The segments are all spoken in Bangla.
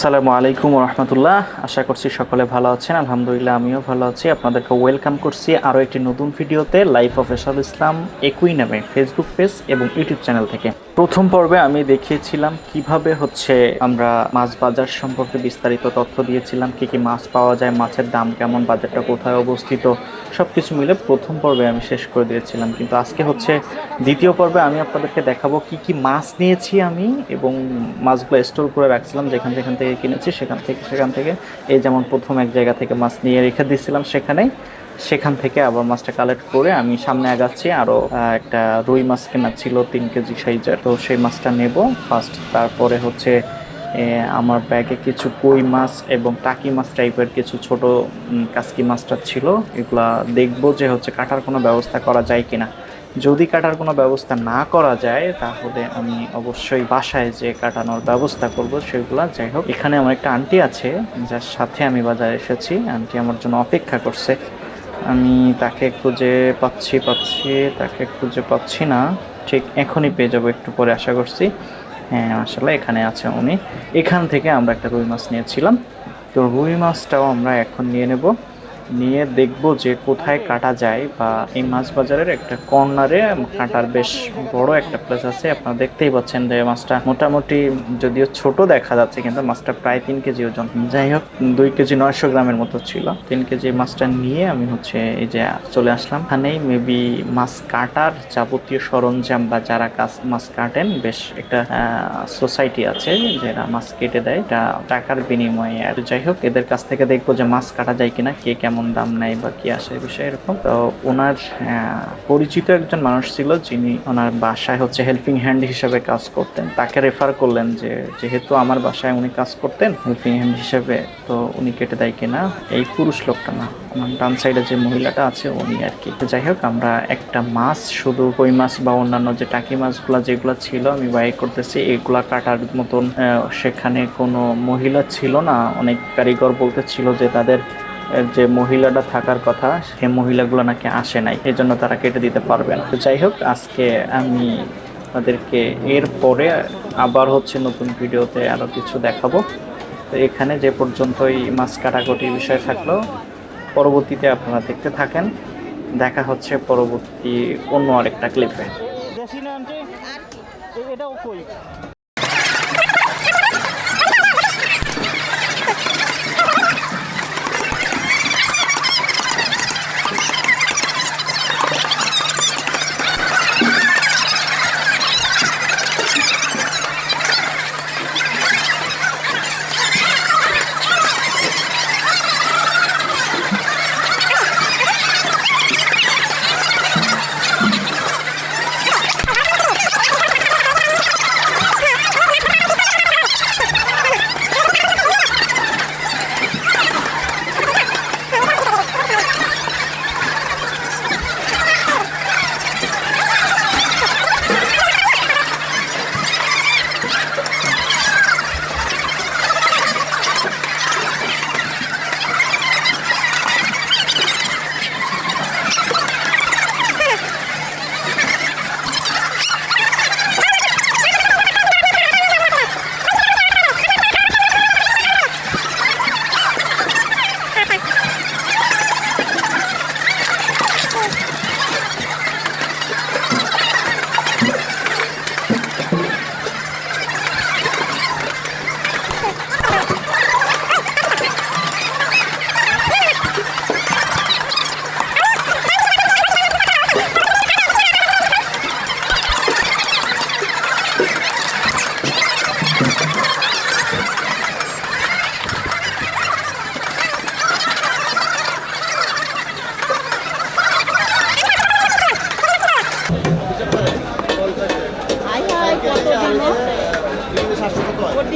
আসসালামু আলাইকুম রহমতুল্লাহ আশা করছি সকলে ভালো আছেন। আলহামদুলিল্লাহ, আমিও ভালো আছি। আপনাদেরকে ওয়েলকাম করছি আরও একটি নতুন ভিডিওতে লাইফ অফ এসাদ ইসলাম একই নামে ফেসবুক পেজ এবং ইউটিউব চ্যানেল থেকে। প্রথম পর্বে আমি দেখিয়েছিলাম কীভাবে হচ্ছে আমরা মাছ বাজার সম্পর্কে বিস্তারিত তথ্য দিয়েছিলাম, কি কি মাছ পাওয়া যায়, মাছের দাম কেমন, বাজারটা কোথায় অবস্থিত সব কিছু মিলে প্রথম পর্বে আমি শেষ করে দিয়েছিলাম। কিন্তু আজকে হচ্ছে দ্বিতীয় পর্বে আমি আপনাদেরকে দেখাবো কি কি মাছ নিয়েছি আমি এবং মাছগুলো স্টোর করে রাখছিলাম, যেখান যেখান থেকে কিনেছি সেখান থেকে সেখান থেকে, এই যেমন প্রথম এক জায়গা থেকে মাছ নিয়ে রেখে দিয়েছিলাম সেখানে সেখান থেকে আবার মাছটা কালেক্ট করে আমি সামনে আগাচ্ছি। আরও একটা রুই মাছ কেনা ছিল, তিন কেজি সাইজের। তো সেই মাছটা নেব। ফার্স্ট তারপরে হচ্ছে আমার ব্যাগে কিছু কই মাছ এবং টাকি মাছ টাইপের কিছু ছোট কাসকি মাছটা ছিল। এগুলা দেখব যে হচ্ছে কাটার কোনো ব্যবস্থা করা যায় কিনা। যদি কাটার কোনো ব্যবস্থা না করা যায়, তাহলে আমি অবশ্যই বাসায় যে কাটানোর ব্যবস্থা করব সেগুলা। যাই হোক, এখানে আমার একটা আন্টি আছে, যার সাথে আমি বাজারে এসেছি। আন্টি আমার জন্য অপেক্ষা করছে। আমি তাকে খুঁজে পাচ্ছি পাচ্ছি, তাকে খুঁজে পাচ্ছি না। ঠিক এখনই পেয়ে যাব একটু পরে আশা করছি। হ্যাঁ আসলে এখানে আছে উনি। এখান থেকে আমরা একটা রুই মাছ নিয়েছিলাম। তো রুই মাছটাও আমরা এখন নিয়ে নেব। নিয়ে দেখব যে কোথায় কাটা যায় বা এই মাছ বাজারের একটা কর্নারে কাটার বেশ বড় একটা প্লেস আছে। আপনারা দেখতেই পাচ্ছেন যে মাছটা মোটামুটি যদিও ছোট দেখা যাচ্ছে, কিন্তু মাছটা প্রায় তিন কেজি ওজন। যাই হোক, দুই কেজি নয়শো গ্রামের মতো ছিল। তিন কেজি মাছটা নিয়ে আমি হচ্ছে এই যে চলে আসলাম। এখানেই মেবি মাছ কাটার যাবতীয় সরঞ্জাম বা যারা কাজ মাছ কাটেন, বেশ একটা সোসাইটি আছে যারা মাছ কেটে দেয়। এটা টাকার বিনিময়ে। আর যাই হোক, এদের কাছ থেকে দেখব যে মাছ কাটা যায় কিনা, কে কেমন দাম নেয় বা কি আসে বিষয়ে এরকম। তো ওনার পরিচিত একজন মানুষ ছিল যিনি ওনার বাসায় হচ্ছে হেল্পিং হ্যান্ড হিসেবে কাজ করতেন। তাকে রেফার করলেন যে, যেহেতু আমার বাসায় উনি কাজ করতেন হেল্পিং হ্যান্ড হিসেবে, তো উনি কেটে দেয় কিনা? এই পুরুষ লোকটা না। আমার ডান সাইডে যে মহিলাটা আছে, উনি আর কি। যাই হোক, আমরা একটা মাছ, শুধু কই মাছ বা অন্যান্য যে টাকি মাছগুলো যেগুলো ছিল, আমি বাই করতেছি। এগুলা কাটার মতন সেখানে কোনো মহিলা ছিল না। অনেক কারিগর বলতে ছিল যে তাদের যে মহিলাটা থাকার কথা সে মহিলাগুলো নাকি আসে নাই এই জন্য তারা কেটে দিতে পারবে না। তো যাই হোক আজকে আমি তাদেরকে এর পরে আবার হচ্ছে নতুন ভিডিওতে আরও কিছু দেখাবো। তো এখানে যে পর্যন্তই মাছ কাটাকুটির বিষয় থাকল পরবর্তীতে আপনারা দেখতে থাকেন। দেখা হচ্ছে পরবর্তী অন্য আরেকটা ক্লিপে এটাও কই?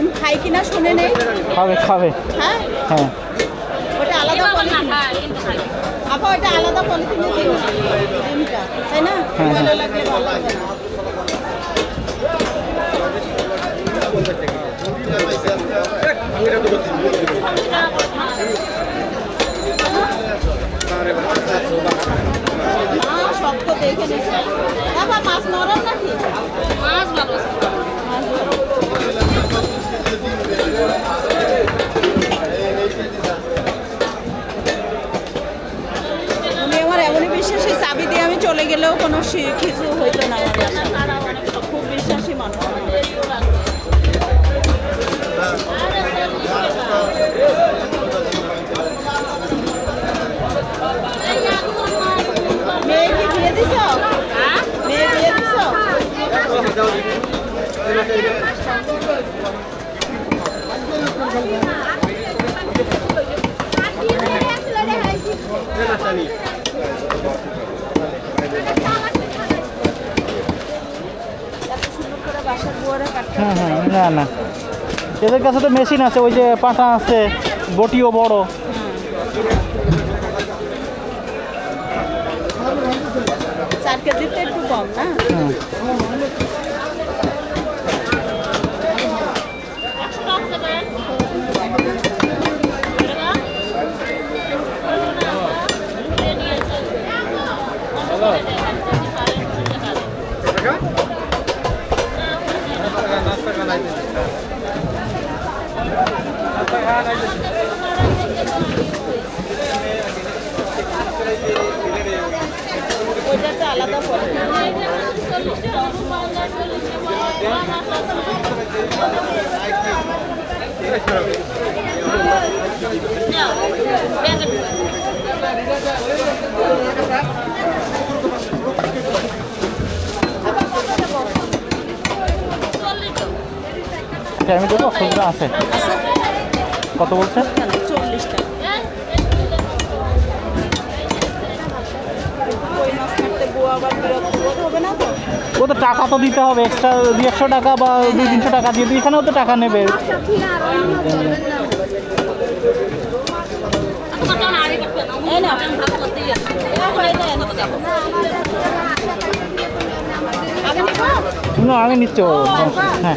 ডিম খাই কিনা শুনে নেই? খাবে খাবে। হ্যাঁ? হ্যাঁ। ওটা আলাদা পলিথিন আপা ওটা আলাদা পলিথিনে দিন ডিমটা তাই না? হ্যাঁ, লাগলে ভালো হবে না। মা শক্ত দেখে নিছে মাছ নরম নাকি? মাছ ভালো হলেও কোনো কিছু হইতো না আমার হ্যাঁ হ্যাঁ না না। এদের কাছে তো মেশিন আছে ওই যে পাটা আছে বটিও বড়। চার কেজিতে একটু কম না? ওইটাতে আলাদা পড়ে আমি দেবো আছে। কত বলছে ও তো টাকা তো দিতে হবে এক্সট্রা দুই একশো টাকা বা দুই তিনশো টাকা দিয়ে এখানেও তো টাকা নেবে। না আমি নিচ্ছি হ্যাঁ